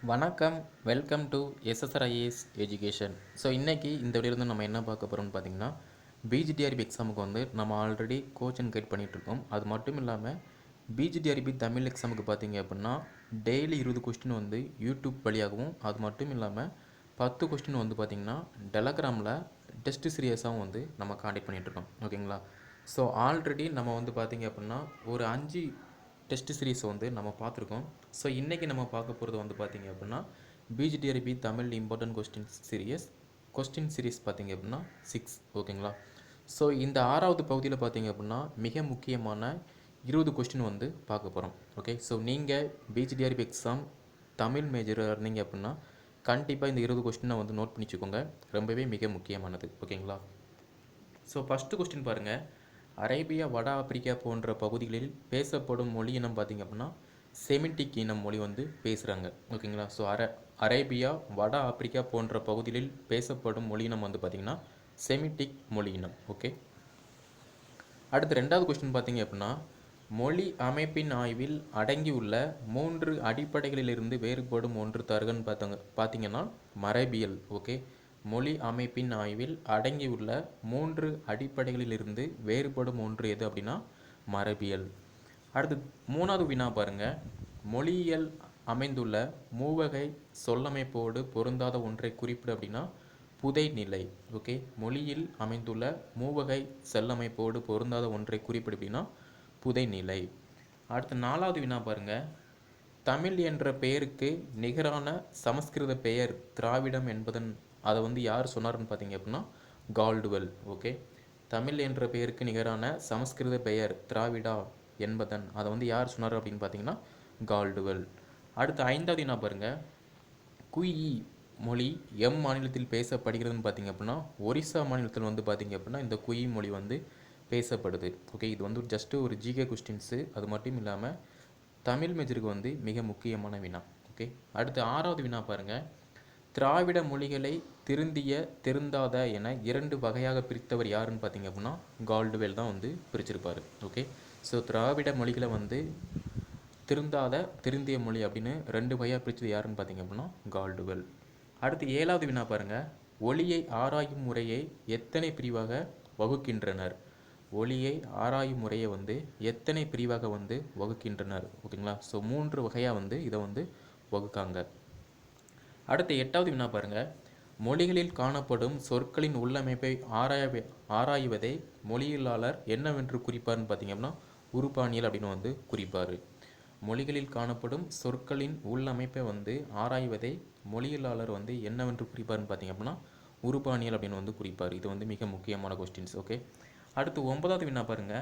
வணக்கம் welcome to SSR IAS education so இன்றைக்கி இந்த வீடியோவில் நம்ம என்ன பார்க்க போகிறோம்னு பார்த்தீங்கன்னா பிஜிடிஆர்பி எக்ஸாமுக்கு வந்து நம்ம ஆல்ரெடி கோச் அண்ட் கைட் பண்ணிகிட்ருக்கோம் அது மட்டும் இல்லாமல் பிஜிடிஆர்பி தமிழ் எக்ஸாமுக்கு பார்த்தீங்க அப்படின்னா டெய்லி இருபது கொஸ்டின் வந்து யூடியூப் வழியாகவும் அது மட்டும் இல்லாமல் பத்து கொஸ்டின் வந்து பார்த்திங்கன்னா டெலகிராமில் டெஸ்ட் சீரியஸாகவும் வந்து நம்ம காண்டக்ட் பண்ணிகிட்ருக்கோம் ஓகேங்களா ஸோ ஆல்ரெடி நம்ம வந்து பார்த்திங்க அப்படின்னா ஒரு அஞ்சு டெஸ்ட் சீரிஸ் வந்து நம்ம பார்த்துருக்கோம். ஸோ இன்றைக்கி நம்ம பார்க்க போகிறது வந்து பார்த்திங்க அப்படின்னா PGTRB Tamil important question series question series பார்த்திங்க அப்படின்னா சிக்ஸ் ஓகேங்களா? ஸோ இந்த ஆறாவது பகுதியில் பார்த்திங்க அப்படின்னா மிக முக்கியமான இருபது கொஸ்டின் வந்து பார்க்க போகிறோம் ஓகே ஸோ நீங்கள் பிஜிடிஆர்பி எக்ஸாம் தமிழ் மேஜர் இருந்தீங்க அப்படின்னா கண்டிப்பாக இந்த இருபது கொஸ்டினை வந்து நோட் பண்ணிச்சுக்கோங்க. ரொம்பவே மிக முக்கியமானது. ஓகேங்களா? ஸோ ஃபஸ்ட்டு கொஸ்டின் பாருங்கள் அரேபியா வட ஆப்பிரிக்கா போன்ற பகுதிகளில் பேசப்படும் மொழி இனம் பார்த்திங்க அப்படின்னா செமிட்டிக் இனம் மொழி வந்து பேசுகிறாங்க ஓகேங்களா? ஸோ அர அரேபியா வட ஆப்பிரிக்கா போன்ற பகுதிகளில் பேசப்படும் மொழி இனம் வந்து பார்த்திங்கன்னா செமிட்டிக் மொழி இனம். ஓகே? அடுத்து ரெண்டாவது கொஸ்டின் பார்த்தீங்க அப்படின்னா மொழி அமைப்பின் ஆய்வில் அடங்கியுள்ள மூன்று அடிப்படைகளிலிருந்து வேறுபடும் ஒன்று தருகன்னு பார்த்தாங்க பார்த்திங்கன்னா மரபியல். ஓகே? மொழி அமைப்பின் ஆய்வில் அடங்கியுள்ள மூன்று அடிப்படைகளிலிருந்து வேறுபடும் ஒன்று எது அப்படின்னா மரபியல். அடுத்து மூணாவது வினா பாருங்க. மொழியியல் அமைந்துள்ள மூவகை சொல்லமைப்போடு பொருந்தாத ஒன்றை குறிப்பிடு அப்படின்னா புதைநிலை. ஓகே? மொழியில் அமைந்துள்ள மூவகை செல்லமைப்போடு பொருந்தாத ஒன்றை குறிப்பிடு அப்படின்னா புதைநிலை. அடுத்து நாலாவது வினா பாருங்க. தமிழ் என்ற பெயருக்கு நிகரான சமஸ்கிருத பெயர் திராவிடம் என்பதன் அதை வந்து யார் சொன்னார்னு பார்த்தீங்க அப்படின்னா கால்டுவெல் ஓகே தமிழ் என்ற பெயருக்கு நிகரான சமஸ்கிருத பெயர் திராவிடா என்பதன் அதை வந்து யார் சொன்னார் அப்படின்னு பார்த்தீங்கன்னா கால்டுவெல். அடுத்து ஐந்தாவது என்ன பாருங்க? குயி மொழி எம் மாநிலத்தில் பேசப்படுகிறதுன்னு பார்த்தீங்க அப்படின்னா ஒரிசா மாநிலத்தில் வந்து பார்த்தீங்க அப்படின்னா இந்த குயி மொழி வந்து பேசப்படுது ஓகே இது வந்து ஜஸ்ட்டு ஒரு ஜிகே கொஸ்டின்ஸு அது மட்டும் இல்லாமல் தமிழ் மேஜருக்கு வந்து மிக முக்கியமான வினா ஓகே அடுத்து ஆறாவது வினா பாருங்கள் திராவிட மொழிகளை திருந்திய திருந்தாத என இரண்டு வகையாக பிரித்தவர் யாருன்னு பார்த்தீங்க அப்படின்னா கால்டுவேல் தான் வந்து பிரிச்சிருப்பார். ஓகே ஸோ திராவிட மொழிகளை வந்து திருந்தாத திருந்திய மொழி அப்படின்னு ரெண்டு வகையாக பிரித்தது யாருன்னு பார்த்தீங்க அப்படின்னா கால்டுவெல். அடுத்து ஏழாவது வினா பாருங்கள் ஒளியை ஆராயும் முறையை எத்தனை பிரிவாக வகுக்கின்றனர்? ஒளியை ஆராயும் முறையை வந்து எத்தனை பிரிவாக வந்து வகுக்கின்றனர்? ஓகேங்களா? ஸோ மூன்று வகையாக வந்து இதை வந்து வகுக்காங்க. அடுத்து எட்டாவது வினா பாருங்கள் மொழிகளில் காணப்படும் சொற்களின் உள்ளமைப்பை ஆராய ஆராய்வதை மொழியியலாளர் என்னவென்று குறிப்பார்னு பார்த்தீங்க அப்படின்னா உருப்பானியல் அப்படின்னு வந்து குறிப்பார். மொழிகளில் காணப்படும் சொற்களின் உள்ளமைப்பை வந்து ஆராய்வதை மொழியியலாளர் வந்து என்னவென்று குறிப்பார்னு பார்த்தீங்க அப்படின்னா உருபாணியல் அப்படின்னு வந்து குறிப்பார். இது வந்து மிக முக்கியமான கொஸ்டின்ஸ் ஓகே அடுத்து ஒன்பதாவது வினா பாருங்க.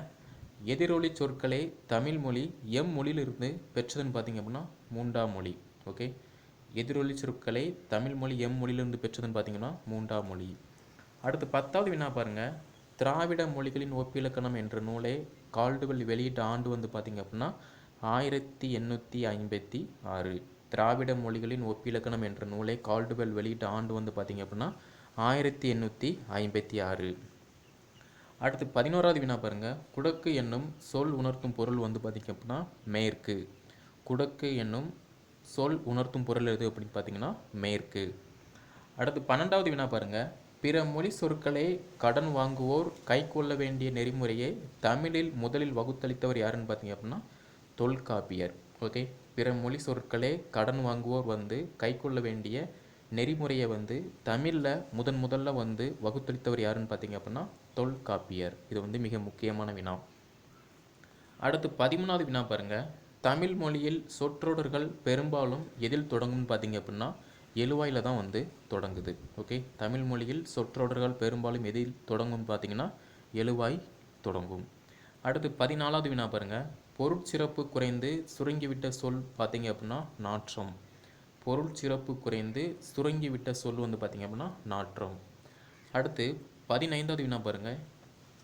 எதிரொலி சொற்களை தமிழ் மொழி எம் மொழியிலிருந்து பெற்றதுன்னு பார்த்தீங்க அப்படின்னா மூன்றாம் மொழி ஓகே எதிரொலி சொற்களை தமிழ் மொழி எம் மொழியிலிருந்து பெற்றதுன்னு பார்த்தீங்கன்னா மூன்றாம் மொழி. அடுத்து பத்தாவது வினா பாருங்கள் திராவிட மொழிகளின் ஒப்பிலக்கணம் என்ற நூலை கால்டுவெல் வெளியிட்ட ஆண்டு வந்து பார்த்தீங்க அப்படின்னா ஆயிரத்தி எண்ணூற்றி ஐம்பத்தி ஆறு. திராவிட மொழிகளின் ஒப்பிலக்கணம் என்ற நூலை கால்டுவெல் வெளியிட்ட ஆண்டு வந்து பார்த்திங்க அப்படின்னா ஆயிரத்தி எண்ணூற்றி ஐம்பத்தி ஆறு. அடுத்து பதினோராவது வினா பாருங்கள் குடக்கு என்னும் சொல் உணர்த்தும் பொருள் வந்து பார்த்தீங்க அப்படின்னா மேற்கு. குடக்கு என்னும் சொல் உணர்த்தும் பொருள் எது அப்படின்னு பார்த்தீங்கன்னா மேற்கு. அடுத்து பன்னெண்டாவது வினா பாருங்கள் பிற மொழி சொற்களை கடன் வாங்குவோர் கை கொள்ள வேண்டிய நெறிமுறையை தமிழில் முதலில் வகுத்தளித்தவர் யாருன்னு பார்த்தீங்க அப்படின்னா தொல்காப்பியர். ஓகே? பிற மொழி சொற்களை கடன் வாங்குவோர் வந்து கை கொள்ள வேண்டிய நெறிமுறையை வந்து தமிழில் முதன் முதல்ல வந்து வகுத்தளித்தவர் யாருன்னு பார்த்தீங்க அப்படின்னா தொல்காப்பியர். இது வந்து மிக முக்கியமான வினா. அடுத்து பதிமூணாவது வினா பாருங்கள் தமிழ் மொழியில் சொற்றொடர்கள் பெரும்பாலும் எதில் தொடங்கும்னு பார்த்தீங்க அப்படின்னா எழுவாயில் தான் வந்து தொடங்குது. ஓகே தமிழ் மொழியில் சொற்றொடர்கள் பெரும்பாலும் எதில் தொடங்கும் பார்த்தீங்கன்னா எழுவாய் தொடங்கும். அடுத்து பதினாலாவது வினா பாருங்கள் பொருட்சிறப்பு குறைந்து சுருங்கிவிட்ட சொல் பார்த்தீங்க அப்படின்னா நாற்றம். பொருள் சிறப்பு குறைந்து சுருங்கிவிட்ட சொல் வந்து பார்த்தீங்க அப்படின்னா நாற்றம். அடுத்து பதினைந்தாவது வினா பாருங்கள்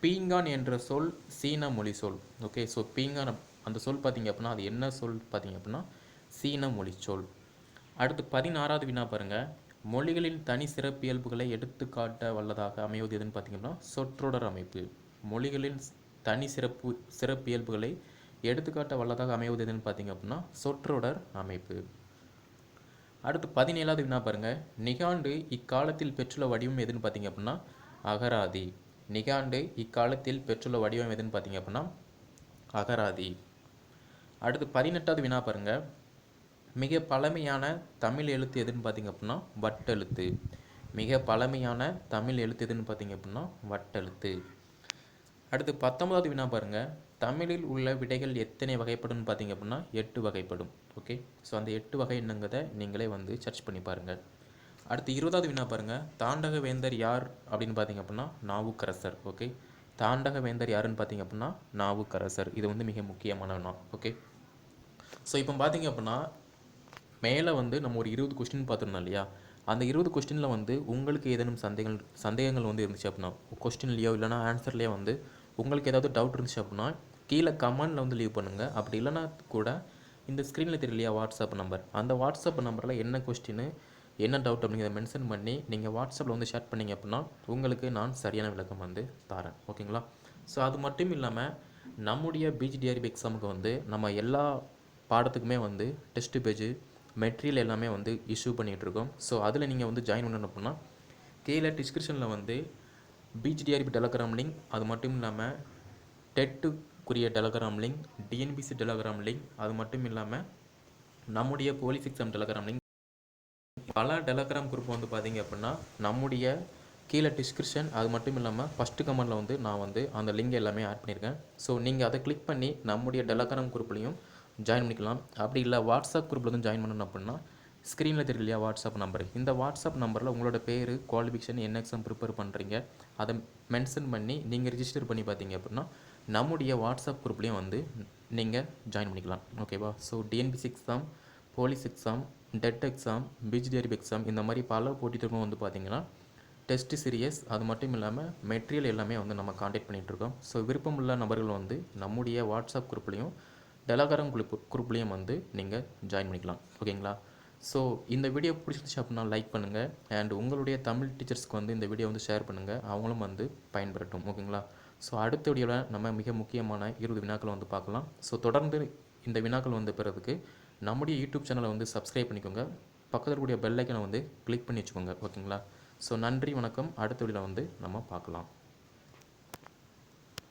பீங்கான் என்ற சொல் சீன மொழி சொல். ஓகே ஸோ பீங்கான் அந்த சொல் பார்த்தீங்க அப்படின்னா அது என்ன சொல் பார்த்தீங்க அப்படின்னா சீன மொழி சொல். அடுத்து பதினாறாவது வினா பாருங்கள் மொழிகளின் தனி சிறப்பியல்புகளை எடுத்துக்காட்ட வல்லதாக அமைவது எதுன்னு பார்த்தீங்கன்னா சொற்றொடர் அமைப்பு. மொழிகளின் தனி சிறப்பு சிறப்பியல்புகளை எடுத்துக்காட்ட வல்லதாக அமைவது எதுன்னு பார்த்தீங்க அப்படின்னா சொற்றொடர் அமைப்பு. அடுத்து பதினேழாவது வினா பாருங்கள் நிகாண்டு இக்காலத்தில் பெற்றுள்ள வடிவம் எதுன்னு பார்த்தீங்க அப்படின்னா அகராதி. நிகாண்டு இக்காலத்தில் பெற்றுள்ள வடிவம் எதுன்னு பார்த்தீங்க அப்படின்னா அகராதி. அடுத்து பதினெட்டாவது வினா பாருங்கள் மிக பழமையான தமிழ் எழுத்து எதுன்னு பார்த்தீங்க அப்படின்னா வட்டெழுத்து. மிக பழமையான தமிழ் எழுத்து எதுன்னு பார்த்தீங்க அப்படின்னா வட்டெழுத்து. அடுத்து பத்தொன்பதாவது வினா பாருங்கள் தமிழில் உள்ள விடைகள் எத்தனை வகைப்படும்னு பார்த்தீங்க அப்படின்னா எட்டு வகைப்படும். ஓகே? ஸோ அந்த எட்டு வகை என்னங்கிறத நீங்களே வந்து சர்ச் பண்ணி பாருங்கள் அடுத்து இருபதாவது வினா பாருங்கள் தாண்டக வேந்தர் யார் அப்படின்னு பார்த்தீங்க அப்படின்னா நாவுக்கரசர். ஓகே? தாண்டக வேந்தர் யாருன்னு பார்த்தீங்க அப்படின்னா நாவுக்கரசர். இது வந்து மிக முக்கியமான வினா. ஓகே? ஸோ இப்போ பார்த்தீங்க அப்படின்னா மேலே வந்து நம்ம ஒரு இருபது கொஸ்டின் பார்த்துருந்தோம் இல்லையா? அந்த இருபது கொஸ்டினில் வந்து உங்களுக்கு ஏதேனும் சந்தேகங்கள் சந்தேகங்கள் வந்து இருந்துச்சு அப்படின்னா கொஸ்டின்லையோ இல்லைனா ஆன்சர்லேயோ வந்து உங்களுக்கு ஏதாவது டவுட் இருந்துச்சு அப்படின்னா கீழே கமெண்டில் வந்து லீவ் பண்ணுங்கள் அப்படி இல்லைனா கூட இந்த ஸ்க்ரீனில் தெரியலையா வாட்ஸ்அப் நம்பர் அந்த வாட்ஸ்அப் நம்பரில் என்ன கொஸ்டின் என்ன டவுட் அப்படிங்கிறத மென்ஷன் பண்ணி நீங்கள் வாட்ஸ்அப்பில் வந்து ஷேர் பண்ணீங்க அப்படின்னா உங்களுக்கு நான் சரியான விளக்கம் வந்து தரேன் ஓகேங்களா ஸோ அது மட்டும் இல்லாமல் நம்முடைய பிஜிடிஆர்பி எக்ஸாமுக்கு வந்து நம்ம எல்லா பாடத்துக்குமே வந்து டெஸ்ட் பேஜ் மெட்டீரியல் எல்லாமே வந்து இஷ்யூ பண்ணிகிட்டு இருக்கோம் ஸோ அதில் நீங்கள் வந்து ஜாயின் பண்ணணும் அப்படின்னா கீழே டிஸ்கிரிப்ஷனில் வந்து பிஜிடிஆர்பி டெலகிராம் லிங்க் அது மட்டும் இல்லாமல் டெட்டுக்குரிய Telegram link TNPSC Telegram link அது மட்டும் இல்லாமல் நம்முடைய போலீஸ் எக்ஸாம் டெலகிராம் லிங்க் பல டெலகிராம் குரூப் வந்து பார்த்தீங்க அப்படின்னா நம்முடைய கீழே டிஸ்கிரிப்ஷன் அது மட்டும் இல்லாமல் ஃபஸ்ட்டு கமெண்டில் வந்து நான் வந்து அந்த லிங்க் எல்லாமே ஆட் பண்ணியிருக்கேன் ஸோ நீங்கள் அதை கிளிக் பண்ணி நம்முடைய டெலகிராம் குரூப்லேயும் ஜாயின் பண்ணிக்கலாம். அப்படி இல்லை வாட்ஸ்அப் குரூப்பில் வந்து ஜாயின் பண்ணணும் அப்படின்னா ஸ்க்ரீனில் தெரியலையா வாட்ஸ்அப் நம்பர் இந்த வாட்ஸ்அப் நம்பரில் உங்களோட பேர் குவாலிஃபிகேஷன் என்ன எக்ஸாம் ப்ரிப்பேர் பண்ணுறீங்க அதை மென்ஷன் பண்ணி நீங்கள் ரிஜிஸ்டர் பண்ணி பார்த்தீங்க அப்படின்னா நம்முடைய வாட்ஸ்அப் குரூப்லேயும் வந்து நீங்கள் ஜாயின் பண்ணிக்கலாம். ஓகேவா so TNPSC exam police exam TET exam PGTRB exam இந்த மாதிரி பல போட்டித் வந்து பார்த்தீங்கன்னா டெஸ்ட் சீரியஸ் அது மட்டும் இல்லாமல் மெட்டீரியல் எல்லாமே வந்து நம்ம காண்டாக்ட் பண்ணிகிட்ருக்கோம் ஸோ விருப்பமுள்ள நபர்கள் வந்து நம்முடைய வாட்ஸ்அப் குரூப்லேயும் டெலகிராம் குரூப் குரூப்லேயும் வந்து நீங்கள் ஜாயின் பண்ணிக்கலாம். ஓகேங்களா ஸோ இந்த வீடியோ பிடிச்சிருந்துச்சு அப்படின்னா லைக் பண்ணுங்கள் அண்ட் உங்களுடைய தமிழ் டீச்சர்ஸ்க்கு வந்து இந்த வீடியோ வந்து ஷேர் பண்ணுங்கள் அவங்களும் வந்து பயன்பெறட்டும். ஓகேங்களா ஸோ அடுத்த வீடியோவில் நம்ம மிக முக்கியமான இருபது வினாக்களை வந்து பார்க்கலாம். ஸோ தொடர்ந்து இந்த வினாக்கள் வந்து பெறதுக்கு நம்முடைய யூடியூப் சேனலை வந்து சப்ஸ்கிரைப் பண்ணிக்கோங்க. பக்கத்தில் கூடிய பெல் ஐக்கனை வந்து கிளிக் பண்ணி வச்சுக்கோங்க. ஓகேங்களா ஸோ நன்றி வணக்கம். அடுத்த வீடியோவில் வந்து நம்ம பார்க்கலாம்.